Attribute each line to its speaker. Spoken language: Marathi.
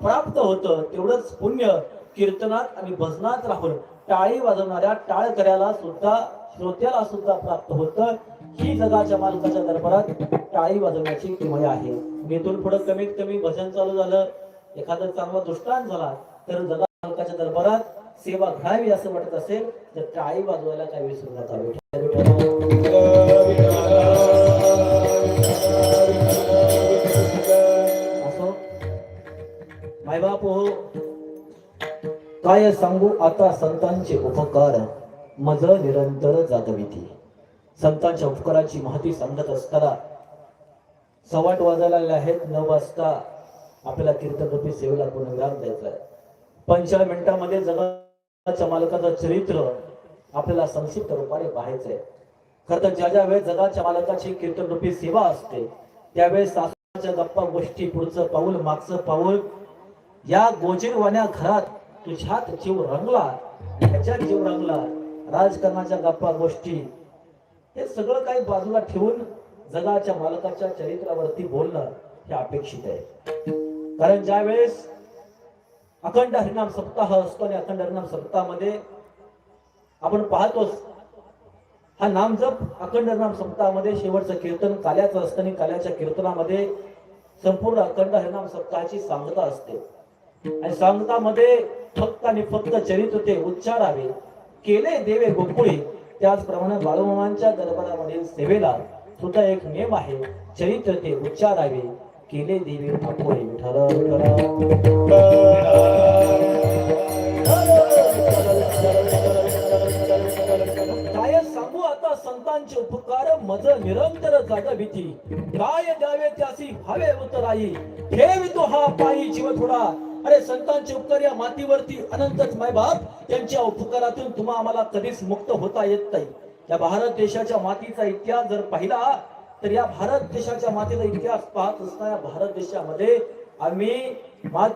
Speaker 1: प्राप्त होतं तेवढंच पुण्य कीर्तनात आणि भजनात राहून टाळी वाजवणाऱ्या टाळकऱ्याला सुद्धा श्रोत्याला सुद्धा प्राप्त होतं. ही जगाच्या मालकाच्या दरबारात टाळी वाजवण्याची किमया आहे. मेथून पुढे कमीत कमी भजन चालू झालं एखादा चांगला दृष्टांत झाला तर जगा मालकाच्या दरबारात सेवा घडावी असं वाटत असेल तर टाळी वाजवायला काही विसरू नका. मायबाप हो काय सांगू आता संतांचे उपकार? मज निरंतर जागविती. संतांच्या उपकाराची माहिती सांगत असताना सवाट वाजायला आहेत नऊ वाजता आपल्याला कीर्तनरूपी सेवेला पूर्णविराम द्यायचा आहे पंचाळीस मिनिटांमध्ये जगाच्या मालकाचं चरित्र आपल्याला संक्षिप्त रूपाने पाहायचंय. खरं तर ज्या ज्या वेळेस जगाच्या मालकाची कीर्तनरूपी सेवा असते त्यावेळेस सासूच्या गप्पा गोष्टी पुढचं पाऊल मागचं पाऊल या गोजीरवाण्या घरात तुझ्यात जीव रंगला त्याच्यात जीव रंगला राजकारणाच्या गप्पा गोष्टी. हे सगळं काही बाजूला ठेवून जगाच्या मालकाच्या चरित्रावरती बोलणं हे अपेक्षित आहे. कारण ज्या वेळेस अखंड हरिनाम सप्ताह असतो आणि अखंड हरिनाम सप्ताहामध्ये आपण पाहतोच हा नामजप अखंड हरिनाम सप्ताहामध्ये शेवटचं कीर्तन काल्याचं असतं आणि काल्याच्या कीर्तनामध्ये संपूर्ण अखंड हरिनाम सप्ताहाची सांगता असते. आणि सांगतामध्ये फक्त आणि फक्त चरित्र ते उच्चारावे केले देवे गोकुळे त्याचप्रमाणे बाळूमामांच्या दरबारामधील सेवेला सुद्धा एक नियम आहे चरित्र ते उच्चारावे केले देवे गोकुळे काय सांगू आता संतांचे उपकार? मज निरंतर जागविती काय द्यावे त्यासी? भावे उतराई. ठेवितो हा पायी जीव थोडा अरे संतांचे उपकार या मातीवरती अनंतच मायबाप त्यांच्या उपकारातून तुम्हा आम्हाला कधीच मुक्त होता येत नाही. या भारत देशाच्या मातीचा इतिहास जर पाहिला तर या भारत देशाच्या मातीचा इतिहास पाहत असताना या भारत देशामध्ये आम्ही मात